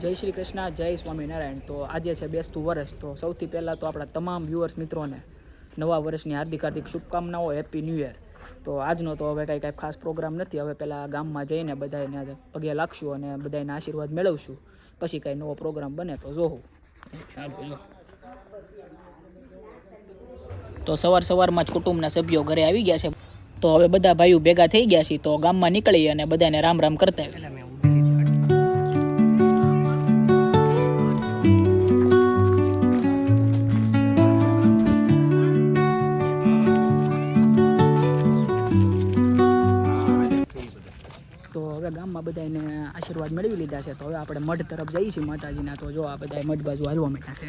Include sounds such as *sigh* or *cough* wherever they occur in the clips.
જય શ્રી કૃષ્ણ જય સ્વામિનારાયણ. તો આજે છે બેસતું વર્ષ. તો સૌથી પહેલાં તો આપણા તમામ વ્યુઅર્સ મિત્રોને નવા વર્ષની હાર્દિક હાર્દિક શુભકામનાઓ હેપી ન્યૂ યર તો આજનો તો હવે કાંઈ કાંઈ ખાસ પ્રોગ્રામ નથી. હવે પહેલાં ગામમાં જઈને બધાને પગે લાગશું અને બધાને આશીર્વાદ મેળવશું. પછી કાંઈ નવો પ્રોગ્રામ બને તો જોવું તો સવાર સવારમાં જ કુટુંબના સભ્યો ઘરે આવી ગયા છે. તો હવે બધા ભાઈઓ ભેગા થઈ ગયા છે. તો ગામમાં નીકળી અને બધાને રામ રામ કરતા ગામમાં બધાને આશીર્વાદ મેળવી લીધા છે. તો હવે આપણે મઢ તરફ જઈએ છીએ માતાજીના. તો જો આ બધા મઢ બાજુ હાલવા મીઠા છે.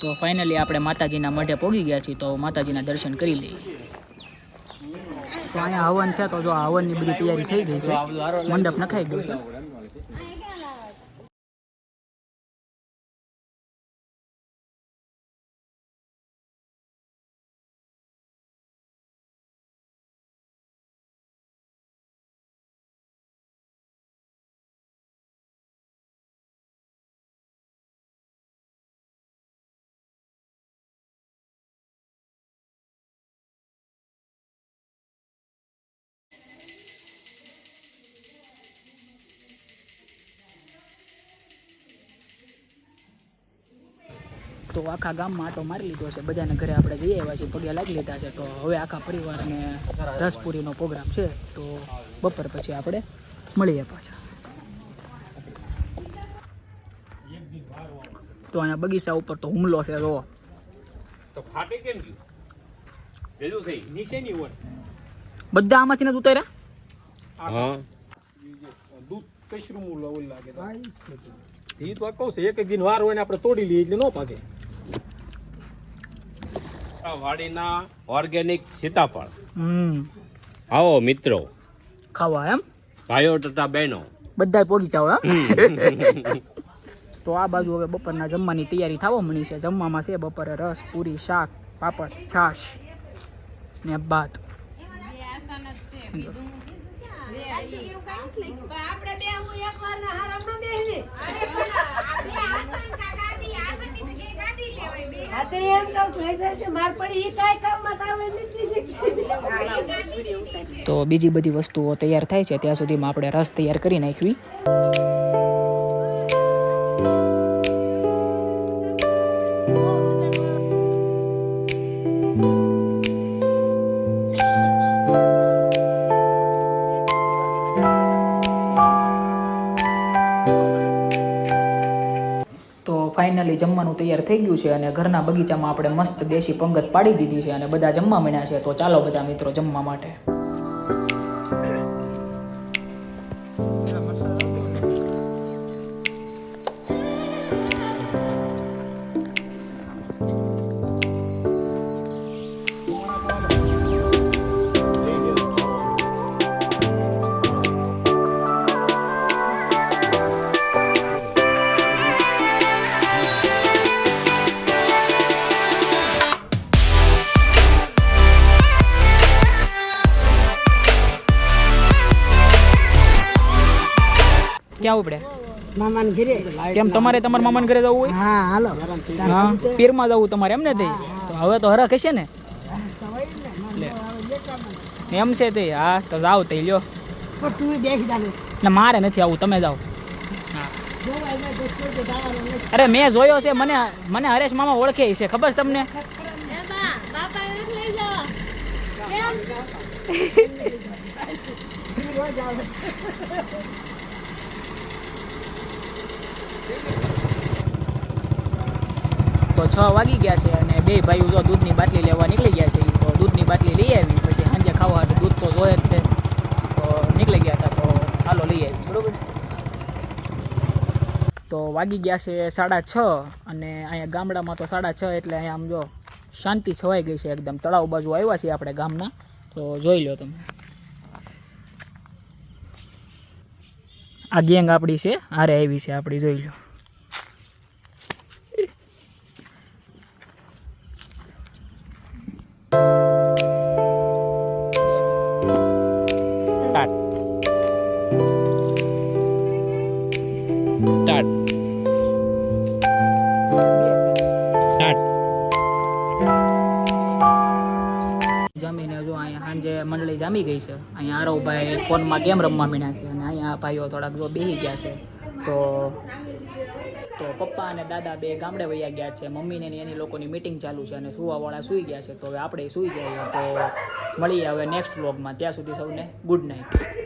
તો ફાઇનલી આપણે માતાજીના મઢે પહોંચી ગયા છીએ. તો માતાજીના દર્શન કરી લઈએ. તો અહીંયા હવન છે. તો જો હવનની બધી તૈયારી થઈ ગઈ છે. મંડપ નખાઈ ગયો છે. તો આખા ગામમાં આટો મારી લીધો છે. બધાને ઘરે આપણે જઈ આવ્યા છીએ. પગે લાગી લીધા છે. તો હવે આખા પરિવારને રસપુરીનો પ્રોગ્રામ છે. તો બપોર પછી આપણે મળીએ પાછા. તો અહીંયા બગીચા ઉપર તો હુમલો છે જો. તો ફાટે કેમ ગયું? ભેજું થઈ. નીચેની હોય બધા આમાંથી નથી ઉતાર્યા? હા. દૂધ કશરું લાગે ઓલ લાગે એ તો. કહું છે એક એક દિન વાર હોય ને આપણે તોડી લઈએ એટલે ન પાકે આ વાડીના ઓર્ગેનિક સીતાફળ. હમ. આવો મિત્રો. ખાવા એમ? ભાઈઓ તથા બહેનો. બધા પોગી ચાવ *laughs* તો આ બાજુ હવે બપોરના જમવાની તૈયારી થવા મળી છે. જમવામાં છે બપોરે રસ પૂરી શાક પાપડ છાશ ને ભાત. આપણે બે હું એક વાર ના હારામ ના બેહને હા તો એમ છું લઈ જશે, માર પડી ઈ કાઈ કામમાં આવે નથી શીખી તો બીજી બધી વસ્તુઓ તૈયાર થાય છે, ત્યાં સુધીમાં આપણે રસ તૈયાર કરી નાખવી ફાઇનલી જમવાનું તૈયાર થઈ ગયું છે અને ઘરના બગીચામાં આપણે મસ્ત દેશી પંગત પાડી દીધી છે અને બધા જમવા મળ્યા છે. તો ચાલો બધા મિત્રો જમવા માટે. ક્યાં ઉપડે મામાન ઘરે. કેમ તમારે તમારા મામાને ઘરે જવું હોય? હા હાલો. હા પીરમાં જવું તમારે એમ ને તે? તો હવે તો હરખ હશે ને. એમ છે તે હા તો જાઓ તે લ્યો. પણ તું બેસી જાને એટલે મારે નથી આવું તમે જાઓ. હા. અરે મેં જોયો છે મને મને હરેશ મામા ઓળખે છે ખબર *laughs* છે. તમને તો છ વાગી ગયા છે અને બે ભાઈઓ જો દૂધની બાટલી લેવા નીકળી ગયા છે, તો દૂધની બાટલી લઈ આવી, પછી સાંજે ખાવા હાટુ દૂધ તો જોઈએ જ તે તો નીકળી ગયા હતા, તો હાલો લઈ આવી, બરોબર? તો વાગી ગયા છે સાડા છ અને અહીંયા ગામડામાં તો સાડા છ એટલે અહીંયા આમ જો શાંતિ છવાઈ ગઈ છે, એકદમ તળાવ બાજુ આવ્યા છીએ આપણે ગામના. તો જોઈ લો તમે. આ ગેંગ આપણી છે આરે આવી છે આપણી જોઈ લો. જો અહીંયા સાંજે મંડળી જામી ગઈ છે. અહીંયા આરવભાઈ ફોનમાં ગેમ રમવા મીણ્યા છે અને અહીંયા ભાઈઓ થોડાક જો બેસી ગયા છે. તો તો પપ્પા અને દાદા બે ગામડે વયા ગયા છે. મમ્મીને એની લોકોની મીટિંગ ચાલુ છે અને સુવાવાળા સૂઈ ગયા છે. તો હવે આપણે સૂઈ ગયા તો મળીએ હવે નેક્સ્ટ વ્લોગમાં ત્યાં સુધી સૌને ગુડ નાઇટ